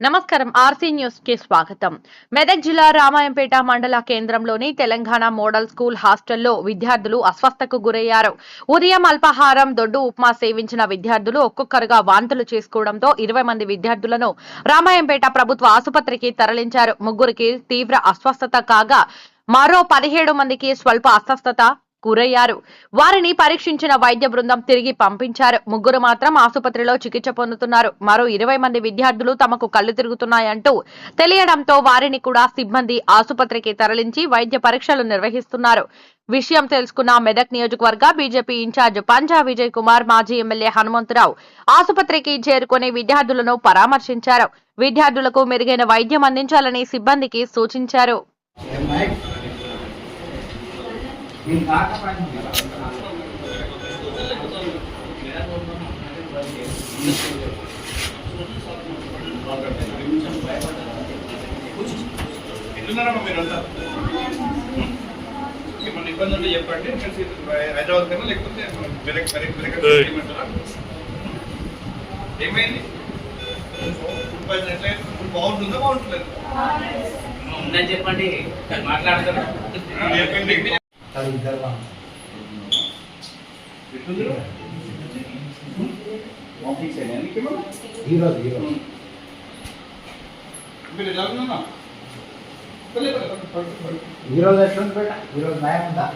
నమస్కారం ఆర్సీ న్యూస్కి స్వాగతం. మెదక్ జిల్లా రామాయంపేట మండల కేంద్రంలోని తెలంగాణ మోడల్ స్కూల్ హాస్టల్లో విద్యార్థులు అస్వస్థకు గురయ్యారు. ఉదయం అల్పాహారం దొడ్డు ఉప్మా సేవించిన విద్యార్థులు ఒక్కొక్కరుగా వాంతులు చేసుకోవడంతో ఇరవై మంది విద్యార్థులను రామాయంపేట ప్రభుత్వ ఆసుపత్రికి తరలించారు. ముగ్గురికి తీవ్ర అస్వస్థత కాగా మరో పదిహేడు మందికి స్వల్ప అస్వస్థత గురయ్యారు. వారిని పరీక్షించిన వైద్య బృందం తిరిగి పంపించారు. ముగ్గురు మాత్రం ఆసుపత్రిలో చికిత్స పొందుతున్నారు. మరో ఇరవై మంది విద్యార్థులు తమకు కళ్ళు తిరుగుతున్నాయంటూ తెలియడంతో వారిని కూడా సిబ్బంది ఆసుపత్రికి తరలించి వైద్య పరీక్షలు నిర్వహిస్తున్నారు. విషయం తెలుసుకున్న మెదక్ నియోజకవర్గ బీజేపీ ఇన్ఛార్జ్ పంజా విజయ్ కుమార్ మాజీ ఎమ్మెల్యే హనుమంతరావు ఆసుపత్రికి చేరుకుని విద్యార్థులను పరామర్శించారు. విద్యార్థులకు మెరుగైన వైద్యం అందించాలని సిబ్బందికి సూచించారు. ఎట్లున్నారమ్మా మీరంతా? ఏమన్నా ఇబ్బంది ఉంటే చెప్పండి. హైదరాబాద్ కన్నా లేకపోతే ఏమైంది? ఫుడ్ పాయిజన్ ఎట్లా ఫుడ్ బాగుంటుందా? బాగుంటలేదు. ఉందని చెప్పండి. మాట్లాడతారు. చెప్పండి. ఈరోజు ఈరోజు మీరు ఎలా ఉన్నా ఈరోజు ఎట్లుంది బేట ఈరోజు నయం ఉందా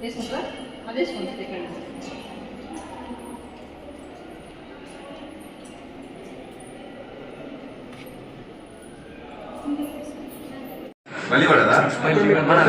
వేసుకుంటారా అది Now this one's bigger. வழிபடதா வழிபட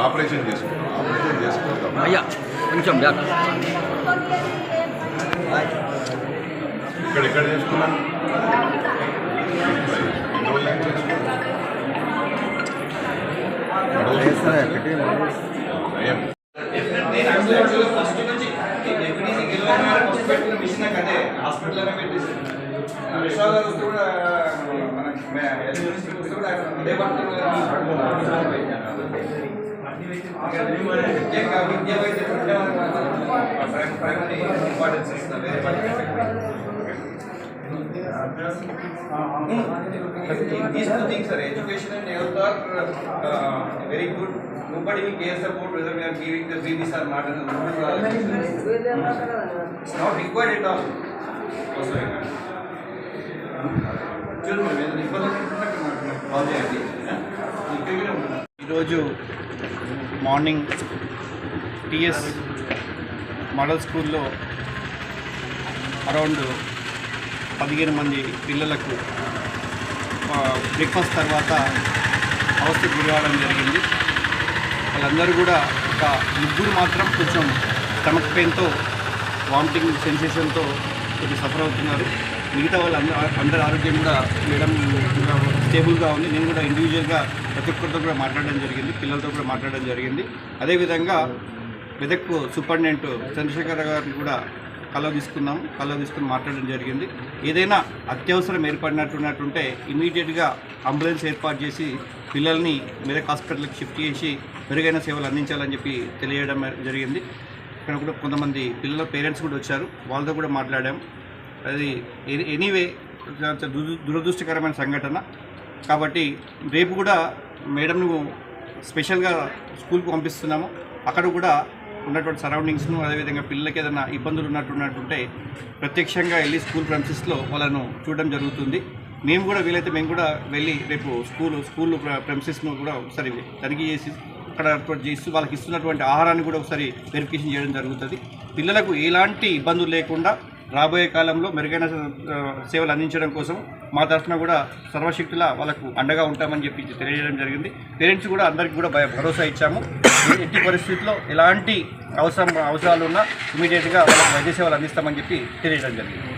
ఆపరేషన్ చేసుకుంటాం ఆపరేషన్ చేసుకుంటాం. అయ్యా కొంచెం బ్యాక్ ఇక్కడ ఎక్కడ మిషన్ అదే హాస్పిటల్ పెట్టేసి విశ్వాస్ గారు వస్తే కూడా మనకి హెల్త్ మినిస్టర్ వస్తే కూడా ఆయన అదే ముఖ్యంగా విద్య వైద్యం ఉంటే మనకు ప్రైమరీ ఇంపార్టెన్స్ ఇస్తుంది వేరే వాటికి These two things are education and health are uh, very good నుంపడి మీ కేఎస్ ఈరోజు మార్నింగ్ టిఎస్ మోడల్ స్కూల్లో అరౌండ్ పదిహేను మంది పిల్లలకు బ్రేక్ఫాస్ట్ తర్వాత అవస్థకు గురవడం జరిగింది. వాళ్ళందరూ కూడా ఒక ముగ్గురు మాత్రం కొంచెం స్టమక్ పెయిన్తో వామిటింగ్ సెన్సేషన్తో కొంచెం సఫర్ అవుతున్నారు. మిగతా వాళ్ళు అందరూ అందరి ఆరోగ్యం కూడా మేడం స్టేబుల్గా ఉంది. నేను కూడా ఇండివిజువల్గా ప్రతి ఒక్కరితో కూడా మాట్లాడడం జరిగింది. పిల్లలతో కూడా మాట్లాడడం జరిగింది. అదేవిధంగా మెదక్ సూపరింటెండెంట్ చంద్రశేఖర్ గారిని కూడా కళ్ళ తీసుకున్నాము కళ్ళ తీసుకుని మాట్లాడడం జరిగింది. ఏదైనా అత్యవసరం ఏర్పడినట్టున్నట్టుంటే ఇమీడియట్గా అంబులెన్స్ ఏర్పాటు చేసి పిల్లల్ని మెదక్ హాస్పిటల్కి షిఫ్ట్ చేసి మెరుగైన సేవలు అందించాలని చెప్పి తెలియడం జరిగింది. ఇక్కడ కూడా కొంతమంది పిల్లల పేరెంట్స్ కూడా వచ్చారు. వాళ్ళతో కూడా మాట్లాడాం. అది ఎనీవే దురదృష్టకరమైన సంఘటన. కాబట్టి రేపు కూడా మేడంను స్పెషల్గా స్కూల్కి పంపిస్తున్నాము. అక్కడ కూడా ఉన్నటువంటి సరౌండింగ్స్ను అదేవిధంగా పిల్లలకి ఏదైనా ఇబ్బందులు ఉన్నట్టున్నట్టుంటే ప్రత్యక్షంగా వెళ్ళి స్కూల్ ప్రెమిసెస్లో వాళ్ళను చూడడం జరుగుతుంది. మేము కూడా వీలైతే మేము కూడా వెళ్ళి రేపు స్కూల్ స్కూల్ ప్రెమిసెస్ను కూడా ఒకసారి తనిఖీ చేసి అక్కడ ఏర్పాటు చేస్తూ వాళ్ళకి ఇస్తున్నటువంటి ఆహారాన్ని కూడా ఒకసారి వెరిఫికేషన్ చేయడం జరుగుతుంది. పిల్లలకు ఎలాంటి ఇబ్బందులు లేకుండా రాబోయే కాలంలో మెరుగైన సేవలు అందించడం కోసం మా తరఫున కూడా సర్వశక్తుల వాళ్ళకు అండగా ఉంటామని చెప్పి తెలియజేయడం జరిగింది. పేరెంట్స్ కూడా అందరికీ కూడా భయ భరోసా ఇచ్చాము. ఎట్టి పరిస్థితుల్లో ఎలాంటి అవసరం అవసరాలు ఉన్నా ఇమీడియట్గా వాళ్ళకి వైద్య సేవలు అందిస్తామని చెప్పి తెలియజేయడం జరిగింది.